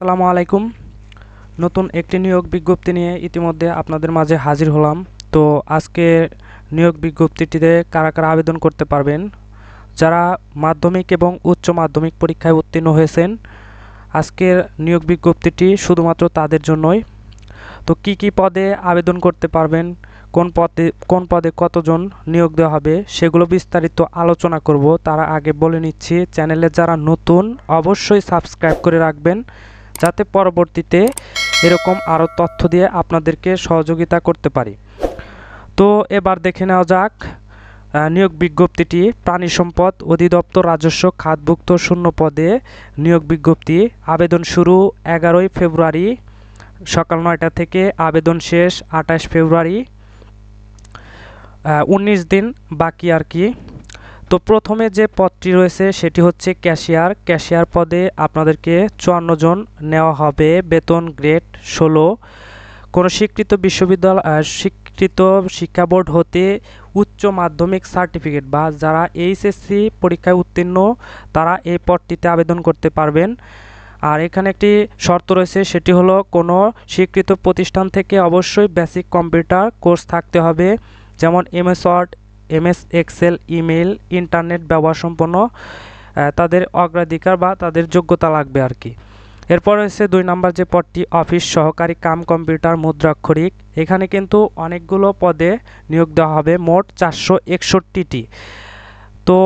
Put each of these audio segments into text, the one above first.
আসসালামু আলাইকুম। নতুন একটি নিয়োগ বিজ্ঞপ্তি নিয়ে ইতিমধ্যে আপনাদের মাঝে হাজির হলাম। তো আজকে নিয়োগ বিজ্ঞপ্তিটিতে কারা কারা আবেদন করতে পারবেন, যারা মাধ্যমিক এবং উচ্চ মাধ্যমিক পরীক্ষায় উত্তীর্ণ হয়েছেন, আজকের নিয়োগ বিজ্ঞপ্তিটি শুধুমাত্র তাদের জন্যই। তো কি কি পদে আবেদন করতে পারবেন, কোন পদে কোন পদে কতজন নিয়োগ দেওয়া হবে, সেগুলো বিস্তারিত আলোচনা করব। তারা আগে বলে নিচ্ছি, চ্যানেলে যারা নতুন অবশ্যই সাবস্ক্রাইব করে রাখবেন। যাতে পরবর্তীতে এরকম আরও তথ্য দিয়ে আপনাদেরকে সহযোগিতা করতে পারি। তো এবার দেখে নেওয়া যাক নিয়োগ বিজ্ঞপ্তিটি প্রাণী সম্পদ অধিদপ্তর রাজস্ব খাতভুক্ত শূন্য পদে নিয়োগ বিজ্ঞপ্তি। আবেদন শুরু এগারোই ফেব্রুয়ারি সকাল নয়টা থেকে আবেদন শেষ আঠাশ ফেব্রুয়ারি। উনিশ দিন বাকি আর কি। তো প্রথমে যে পদটি রয়েছে সেটি হচ্ছে ক্যাশিয়ার। ক্যাশিয়ার পদে আপনাদেরকে চুয়ান্ন জন নেওয়া হবে। বেতন গ্রেড ষোলো। কোনো স্বীকৃত বিশ্ববিদ্যালয় স্বীকৃত শিক্ষা বোর্ড হতে উচ্চ মাধ্যমিক সার্টিফিকেট বা যারা এইচএসসি পরীক্ষায় উত্তীর্ণ, তারা এই পদটিতে আবেদন করতে পারবেন। আর এখানে একটি শর্ত রয়েছে, সেটি হলো কোনো স্বীকৃত প্রতিষ্ঠান থেকে অবশ্যই বেসিক কম্পিউটার কোর্স থাকতে হবে। যেমন MS MS, Excel email internet ব্যবহার সম্পন্ন তাদের অগ্রাধিকার বা তাদের যোগ্যতা লাগবে আর কি। এরপর রয়েছে দুই নাম্বার যে পদটি, অফিস সহকারী কাম কম্পিউটার মুদ্রাক্ষরিক। এখানে কিন্তু অনেকগুলো পদে নিয়োগ দেওয়া হবে, মোট চারশো একষট্টিটি। তো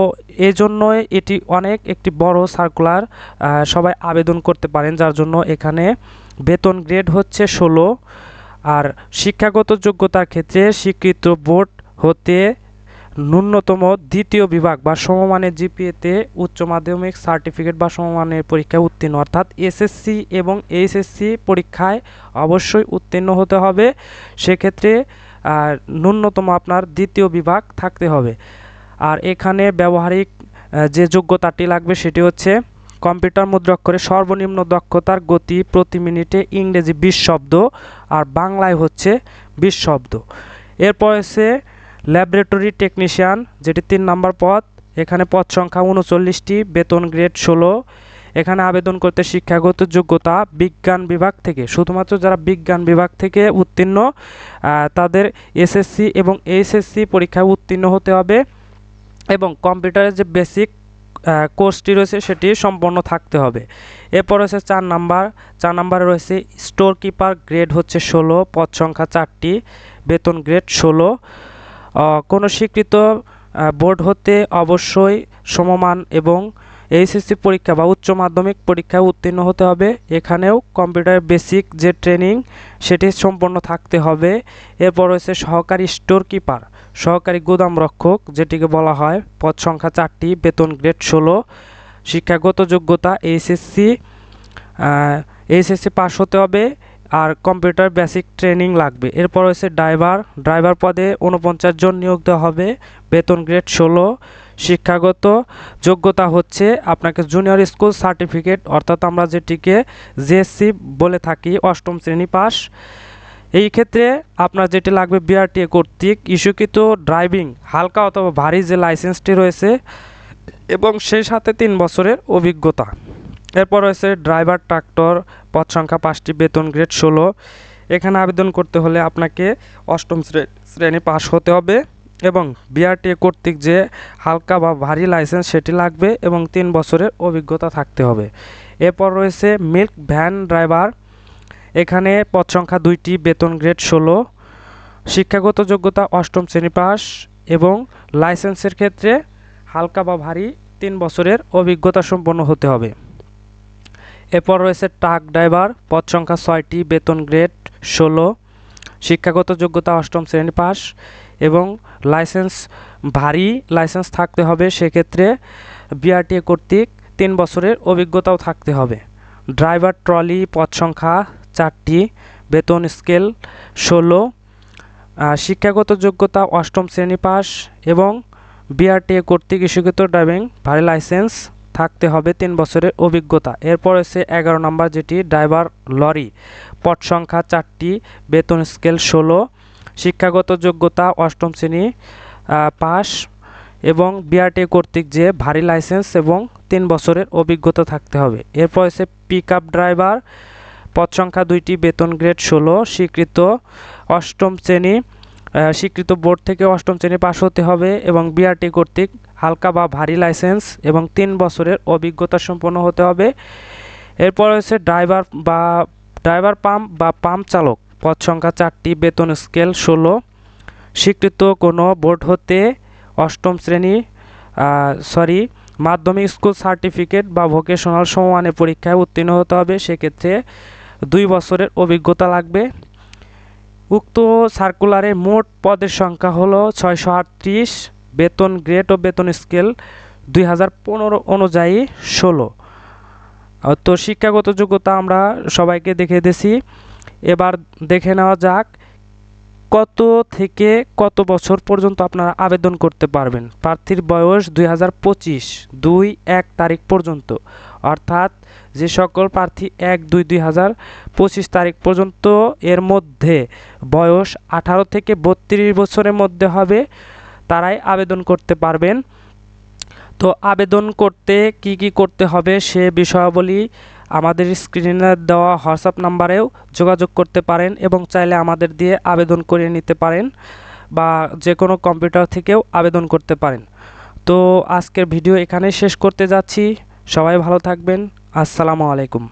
এই জন্যই এটি অনেক একটি বড় সার্কুলার সবাই আবেদন করতে পারেন, যার জন্য এখানে বেতন গ্রেড হচ্ছে ষোলো। আর শিক্ষাগত যোগ্যতার ক্ষেত্রে স্বীকৃত বোর্ড হতে ন্যূনতম দ্বিতীয় বিভাগ বা সমমানের জিপিএতে উচ্চ মাধ্যমিক সার্টিফিকেট বা সমমানের পরীক্ষায় উত্তীর্ণ। অর্থাৎ এসএসসি এবং এইচএসসি পরীক্ষায় অবশ্যই উত্তীর্ণ হতে হবে। সেক্ষেত্রে ন্যূনতম আপনার দ্বিতীয় বিভাগ থাকতে হবে। আর এখানে ব্যবহারিক যে যোগ্যতাটি লাগবে সেটি হচ্ছে কম্পিউটার মুদ্রাক্ষরে সর্বনিম্ন দক্ষতার গতি প্রতি মিনিটে ইংরেজি বিশ শব্দ আর বাংলায় হচ্ছে বিশ শব্দ। এরপর হচ্ছে ল্যাবরেটরি টেকনিশিয়ান, যেটি তিন নম্বর পদ। এখানে পদ সংখ্যা উনচল্লিশটি, বেতন গ্রেড ষোলো। এখানে আবেদন করতে শিক্ষাগত যোগ্যতা বিজ্ঞান বিভাগ থেকে। শুধুমাত্র যারা বিজ্ঞান বিভাগ থেকে উত্তীর্ণ তাদের এসএসসি এবং এইচএসসি পরীক্ষায় উত্তীর্ণ হতে হবে এবং কম্পিউটারের যে বেসিক কোর্সটি রয়েছে সেটি সম্পন্ন থাকতে হবে। এরপর রয়েছে চার নাম্বার। চার নাম্বারে রয়েছে স্টোর কিপার গ্রেড হচ্ছে ষোলো, পদ সংখ্যা চারটি, বেতন গ্রেড ষোলো। কোনো স্বীকৃত বোর্ড হতে অবশ্যই সমমান এবং এইচএসসি পরীক্ষা বা উচ্চ মাধ্যমিক পরীক্ষায় উত্তীর্ণ হতে হবে। এখানেও কম্পিউটার বেসিক যে ট্রেনিং, সেটি সম্পন্ন থাকতে হবে। এরপর রয়েছে সহকারী স্টোর কিপার সহকারী গুদাম রক্ষক, যেটিকে বলা হয় পদ সংখ্যা চারটি, বেতন গ্রেড ষোলো, শিক্ষাগত যোগ্যতা এইচএসসি এইচএসসি পাস হতে হবে। আর কম্পিউটার বেসিক ট্রেনিং লাগবে। এরপর রয়েছে ড্রাইভার। ড্রাইভার পদে উনপঞ্চাশ জন নিয়োগ দেওয়া হবে। বেতন গ্রেড ষোলো। শিক্ষাগত যোগ্যতা হচ্ছে আপনাকে জুনিয়র স্কুল সার্টিফিকেট, অর্থাৎ আমরা যেটিকে জেএসসি বলে থাকি, অষ্টম শ্রেণি পাস। এই ক্ষেত্রে আপনার যেটি লাগবে বিআরটিএ কর্তৃক ইস্যুকৃত ড্রাইভিং, হালকা অথবা ভারী যে লাইসেন্সটি রয়েছে, এবং সেই সাথে তিন বছরের অভিজ্ঞতা। এরপর রয়েছে ড্রাইভার, ট্রাক্টর পদ সংখ্যা পাঁচটি, বেতন গ্রেড ষোলো। এখানে আবেদন করতে হলে আপনাকে অষ্টম শ্রে- শ্রেণি পাস হতে হবে এবং বিআরটিএ কর্তৃক যে হালকা বা ভারী লাইসেন্স সেটি লাগবে এবং তিন বছরের অভিজ্ঞতা থাকতে হবে। এরপর রয়েছে মিল্ক ভ্যান ড্রাইভার। এখানে পদ সংখ্যা দুইটি, বেতন গ্রেড ষোলো। শিক্ষাগত যোগ্যতা অষ্টম শ্রেণি পাস এবং লাইসেন্সের ক্ষেত্রে হালকা বা ভারী তিন বছরের অভিজ্ঞতা সম্পন্ন হতে হবে। এরপর রয়েছে ট্রাক ড্রাইভার পদ সংখ্যা ছয়টি, বেতন গ্রেড ষোলো, শিক্ষাগত যোগ্যতা অষ্টম শ্রেণি পাস এবং লাইসেন্স ভারী লাইসেন্স থাকতে হবে সেক্ষেত্রে বিআরটিএ কর্তৃক তিন বছরের অভিজ্ঞতাও থাকতে হবে। ড্রাইভার ট্রলি পদ সংখ্যা চারটি, বেতন স্কেল ষোলো শিক্ষাগত যোগ্যতা অষ্টম শ্রেণি পাস এবং বিআরটিএ কর্তৃক ইস্যুকৃত ড্রাইভিং ভারী লাইসেন্স থাকতে হবে তিন বছরের অভিজ্ঞতা। এরপর হচ্ছে এগারো নম্বর যেটি, ড্রাইভার লরি। পদ সংখ্যা চারটি, বেতন স্কেল ষোলো, শিক্ষাগত যোগ্যতা অষ্টম শ্রেণি পাস এবং বিআরটি কর্তৃক যে ভারী লাইসেন্স এবং তিন বছরের অভিজ্ঞতা থাকতে হবে। এরপর হচ্ছে পিক ড্রাইভার পদ সংখ্যা দুইটি, বেতন গ্রেড ষোলো, স্বীকৃত অষ্টম শ্রেণি স্বীকৃত বোর্ড থেকে অষ্টম শ্রেণি পাশ হতে হবে এবং বিআরটি কর্তৃক হালকা বা ভারী লাইসেন্স এবং তিন বছরের অভিজ্ঞতা সম্পন্ন হতে হবে। এরপর হচ্ছে ড্রাইভার বা ড্রাইভার পাম্প বা পাম্প চালক। পদ সংখ্যা চারটি, বেতন স্কেল ষোলো। স্বীকৃত কোনো বোর্ড হতে অষ্টম শ্রেণি সরি মাধ্যমিক স্কুল সার্টিফিকেট বা ভোকেশনাল সমমানের পরীক্ষায় উত্তীর্ণ হতে হবে। সেক্ষেত্রে দুই বছরের অভিজ্ঞতা লাগবে। উক্ত সার্কুলারে মোট পদের সংখ্যা হলো ছয়শো আটত্রিশ, বেতন গ্রেড ও বেতন স্কেল দুই হাজার পনেরো অনুযায়ী ষোলো। তো শিক্ষাগত যোগ্যতা আমরা সবাইকে দেখে দিছি। এবার দেখে নেওয়া যাক কত থেকে কত বছর পর্যন্ত আপনারা আবেদন করতে পারবেন? প্রার্থীর বয়স দুই হাজার পঁচিশ, দুই এক তারিখ পর্যন্ত। অর্থাৎ যে সকল প্রার্থী এক দুই দুই হাজার পঁচিশ তারিখ পর্যন্ত এর মধ্যে বয়স আঠারো থেকে বত্রিশ বছরের মধ্যে হবে, তারাই আবেদন করতে পারবেন। তো আবেদন করতে কি কি করতে হবে সে বিষয়াবলী আমাদের স্ক্রিনে দেওয়া হোয়াটসঅ্যাপ নাম্বারেও যোগাযোগ করতে পারেন এবং চাইলে আমাদের দিয়ে আবেদন করে নিতে পারেন বা যে কোনো কম্পিউটার থেকেও আবেদন করতে পারেন। তো আজকের ভিডিও এখানে শেষ করতে যাচ্ছি। সবাই ভালো থাকবেন। আসসালামু আলাইকুম।